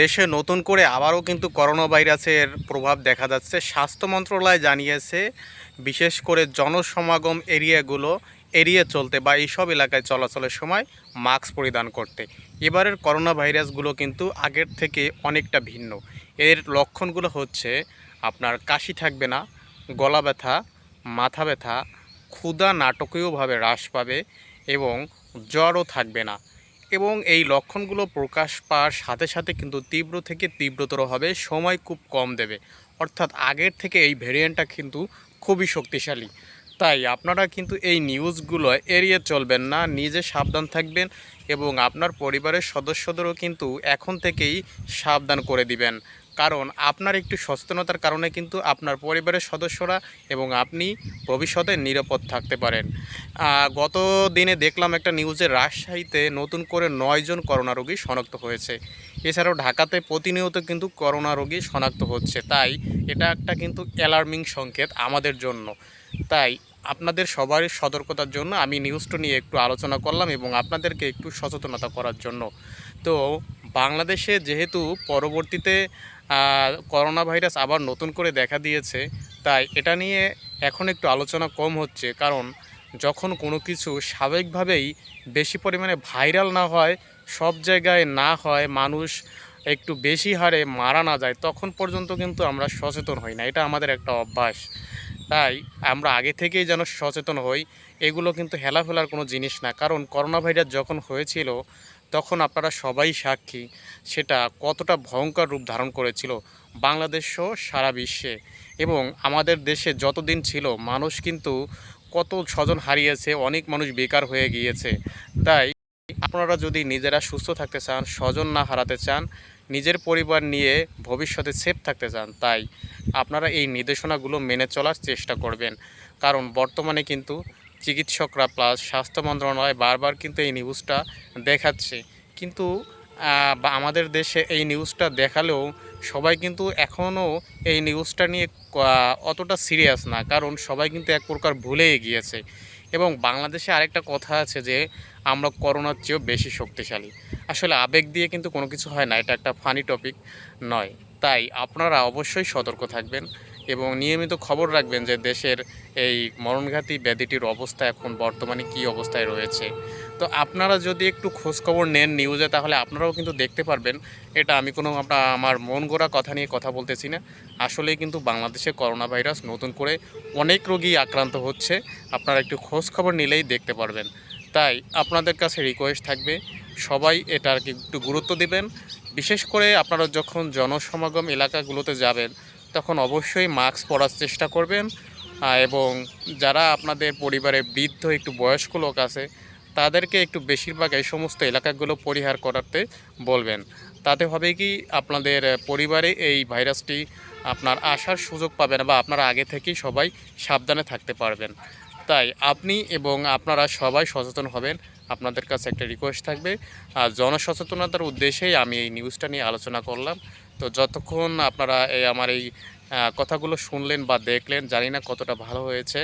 দেশে নতুন করে আবারও কিন্তু করোনা ভাইরাসের প্রভাব দেখা যাচ্ছে। স্বাস্থ্য মন্ত্রণালয় জানিয়েছে, বিশেষ করে জনসমাগম এরিয়াগুলো এড়িয়ে চলতে বা এইসব এলাকায় চলাচলের সময় মাস্ক পরিধান করতে। এবারের করোনা ভাইরাসগুলো কিন্তু আগের থেকে অনেকটা ভিন্ন। এর লক্ষণগুলো হচ্ছে আপনার কাশি থাকবে না, গলা ব্যথা, মাথা ব্যথা, ক্ষুধা নাটকীয়ভাবে হ্রাস পাবে এবং জ্বরও থাকবে না। এবং এই লক্ষণগুলো প্রকাশ পাওয়ার সাথে সাথে কিন্তু তীব্র থেকে তীব্রতর হবে, সময় খুব কম দেবে। অর্থাৎ আগের থেকে এই ভেরিয়েন্টটা কিন্তু খুবই শক্তিশালী। তাই আপনারা কিন্তু এই নিউজগুলো এড়িয়ে চলবেন না, নিজে সাবধান থাকবেন এবং আপনার পরিবারের সদস্যদেরও কিন্তু এখন থেকেই সাবধান করে দিবেন। কারণ আপনার একটু সচেতনতার কারণে কিন্তু আপনার পরিবারের সদস্যরা এবং আপনি ভবিষ্যতে নিরাপদ থাকতে পারেন। গত দিনে দেখলাম একটা নিউজে রাজশাহীতে নতুন করে নয়জন করোনা রোগী শনাক্ত হয়েছে। এছাড়াও ঢাকাতে প্রতিনিয়ত কিন্তু করোনা রোগী শনাক্ত হচ্ছে। তাই এটা একটা কিন্তু অ্যালার্মিং সংকেত আমাদের জন্য। তাই আপনাদের সবার সতর্কতার জন্য আমি নিউজটা নিয়ে একটু আলোচনা করলাম এবং আপনাদেরকে একটু সচেতনতা করার জন্য। তো বাংলাদেশে যেহেতু পরবর্তীতে করোনা ভাইরাস আবার নতুন করে দেখা দিয়েছে, তাই এটা নিয়ে এখন একটু আলোচনা কম হচ্ছে। কারণ যখন কোনো কিছু স্বাভাবিকভাবেই বেশি পরিমাণে ভাইরাল না হয়, সব জায়গায় না হয়, মানুষ একটু বেশি হারে মারা না যায়, তখন পর্যন্ত কিন্তু আমরা সচেতন হই না। এটা আমাদের একটা অভ্যাস। তাই আমরা আগে থেকেই যেন সচেতন হই, এগুলো কিন্তু হেলাফেলার কোনো জিনিস না। কারণ করোনা ভাইরাস যখন হয়েছিল তখন আপনারা সবাই সাক্ষী। সেটা কতটা ভয়ঙ্কর রূপ ধারণ করেছিল বাংলাদেশ সহ সারা বিশ্বে। এবং আমাদের দেশে যতদিন ছিল, মানুষ কিন্তু কত স্বজন হারিয়েছে, অনেক মানুষ বেকার হয়ে গিয়েছে। তাই আপনারা যদি নিজেরা সুস্থ থাকতে চান, স্বজন না হারাতে চান, নিজের পরিবার নিয়ে ভবিষ্যতে সেফ থাকতে চান, তাই আপনারা এই নির্দেশনাগুলো মেনে চলার চেষ্টা করবেন। কারণ বর্তমানে কিন্তু চিকিৎসকরা প্লাস স্বাস্থ্য মন্ত্রণালয় বারবার কিন্তু এই নিউজটা দেখাচ্ছে। কিন্তু বা আমাদের দেশে এই নিউজটা দেখালেও সবাই কিন্তু এখনও এই নিউজটা নিয়ে অতটা সিরিয়াস না। কারণ সবাই কিন্তু এক প্রকার ভুলেই গিয়েছে। এবং বাংলাদেশে আরেকটা কথা আছে যে, আমরা করোনার চেয়েও বেশি শক্তিশালী। আসলে আবেগ দিয়ে কিন্তু কোনো কিছু হয় না, এটা একটা ফানি টপিক নয়। তাই আপনারা অবশ্যই সতর্ক থাকবেন। এবং নিয়মিত খবর রাখবেন যে দেশের এই মরণঘাতী ব্যাধিটির অবস্থা এখন বর্তমানে কী অবস্থায় রয়েছে। তো আপনারা যদি একটু খোঁজখবর নেন নিউজে তাহলে আপনারাও কিন্তু দেখতে পারবেন। এটা আমি কোনো আপনার আমার মন গড়া কথা নিয়ে কথা বলতেছি না। আসলেই কিন্তু বাংলাদেশে করোনা ভাইরাস নতুন করে অনেক রোগী আক্রান্ত হচ্ছে। আপনারা একটু খোঁজখবর নিলেই দেখতে পারবেন। তাই আপনাদের কাছে রিকোয়েস্ট থাকবে, সবাই এটার একটু গুরুত্ব দিবেন। বিশেষ করে আপনারা যখন জনসমাগম এলাকাগুলোতে যাবেন তখন অবশ্যই মাস্ক পরার চেষ্টা করবেন। এবং যারা আপনাদের পরিবারে বৃদ্ধ, একটু বয়স্ক লোক আছে, তাদেরকে একটু বেশিরভাগ এই সমস্ত এলাকাগুলো পরিহার করাতে বলবেন। তাতে হবে কি, আপনাদের পরিবারে এই ভাইরাসটি আপনার আসার সুযোগ পাবে না বা আপনারা আগে থেকেই সবাই সাবধানে থাকতে পারবেন। তাই আপনি এবং আপনারা সবাই সচেতন হবেন। আপনাদের কাছে একটা রিকোয়েস্ট থাকবে। আর জনসচেতনতার উদ্দেশ্যেই আমি এই নিউজটা নিয়ে আলোচনা করলাম। তো যতক্ষণ আপনারা এই আমার এই কথাগুলো শুনলেন বা দেখলেন, জানি না কতটা ভালো হয়েছে।